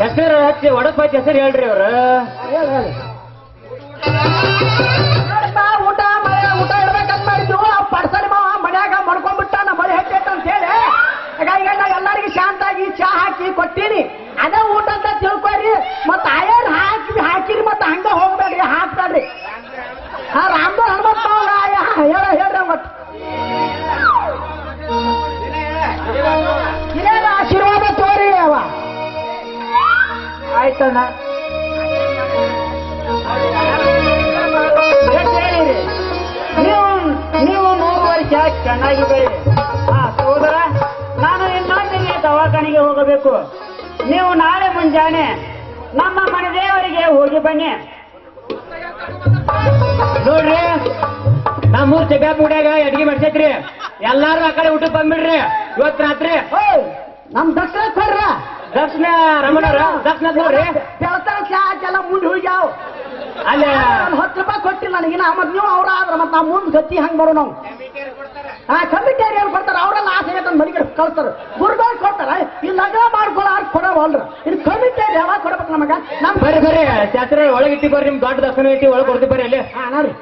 ಹೆಸರು ಹಚ್ಚಿ ಒಡಪ್ಪ ಹೆಸರು ಹೇಳ್ರಿ ಅವ್ರ. ಊಟ, ಮಳೆ, ಊಟ ಇಡ್ಬೇಕಂತ ಮಾಡಿದ್ರು ಪಡ್ಸಲಿ ಮಾವ ಮನ್ಯಾಗ ಮಡ್ಕೊಂಡ್ಬಿಟ್ಟ ನಮ್ಮ ಮಳೆ ಹೆಚ್ಚೈತೆ ಅಂತ ಹೇಳಿ ಹಾಗಾಗಿ ನಾ ಎಲ್ಲರಿಗೂ ಶಾಂತಾಗಿ ಚಾ ಹಾಕಿ ಕೊಟ್ಟೀನಿ. ಅದೇ ಊಟ ಅಂತ ತಿಳ್ಕೊರಿ ಮತ್ತ ಆಯರ್ ಹಾಕಿ, ಹಾಕಿರಿ, ಮತ್ತೆ ಹಂಗ ಹೋಗ್ಬೇಡ್ರಿ ಹಾಕ್ತಾಳ್ರಿ ಹಾ ರಾಮದ ಆಯ್ತಣ್ಣ? ನೀವು ನೀವು ಮೂರು ವರ್ಷ ಚೆನ್ನಾಗಿ ಬೆಳಿ ಹಾ ಸೋದರ ನಾನು ಇನ್ನೊಂದಿಗೆ ದವಾಖಾನೆಗೆ ಹೋಗಬೇಕು. ನೀವು ನಾಳೆ ಮುಂಜಾನೆ ನಮ್ಮ ಮನೆ ದೇವರಿಗೆ ಹೋಗಿ ಬನ್ನಿ. ನೋಡ್ರಿ ನಮ್ಮೂರ್ ಚೆಗಾಪ್ ಅಡಿಗೆ ಅಡ್ಗೆ ಮಾಡ್ಸೈತ್ರಿ. ಎಲ್ಲಾರು ಆ ಕಡೆ ಊಟಕ್ಕೆ ಬಂದ್ಬಿಡ್ರಿ. ಇವತ್ ರಾತ್ರಿ ನಮ್ ದಕ್ಷಿಣ ದಕ್ಷಿಣ ರಮಣರ ದಕ್ಷಿಣ ನೋಡ್ರಿ ಬೆಳತಾರ ಚಾ ಎಲ್ಲ ಮುಂದೆ ಹೋಗ್ಯಾವ. ಅಲ್ಲಿ? ಹತ್ತು ರೂಪಾಯಿ ಕೊಟ್ಟಿಲ್ಲ ನನಗಿನ ಮತ್ತೆ ನೀವು ಅವ್ರ ಆದ್ರೆ ಮತ್ತೆ ನಾವು ಮುಂದೆ ಗತಿ ಹಂಗೆ ಬರೋ ನಾವು. ಹಾ ಕಮಿಟಿಯವ್ರು ಏನ್ ಕೊಡ್ತಾರ? ಅವರೆಲ್ಲ ಆಸೆ ಅಂತ ಮನೆಗೆ ಕಳ್ತಾರೆ ಗುರುಗಳು ಕೊಡ್ತಾರ. ಈ ಲಗ್ನ ಮಾಡ್ಕೊಳ್ಳೋ ಆರ್ ಕೊಡವಲ್ರ. ಇದು ಕಮಿಟಿಯವ್ರು ಯಾವಾಗ ಕೊಡ್ಬೇಕು ನಮಗ? ನಮ್ ಬರೀ ಬರೀ ಜಾತ್ರೆ ಒಳಗೆ ಇಟ್ಟಿ ಬರ್ರಿ ನಿಮ್ ದೊಡ್ಡ ದರ್ಶನ ಇಟ್ಟಿ ಒಳಗೆ ಕೊಡ್ತೀವಿ ಬರ್ರಿ ಅಲ್ಲಿ. ಹಾ ನೋಡ್ರಿ.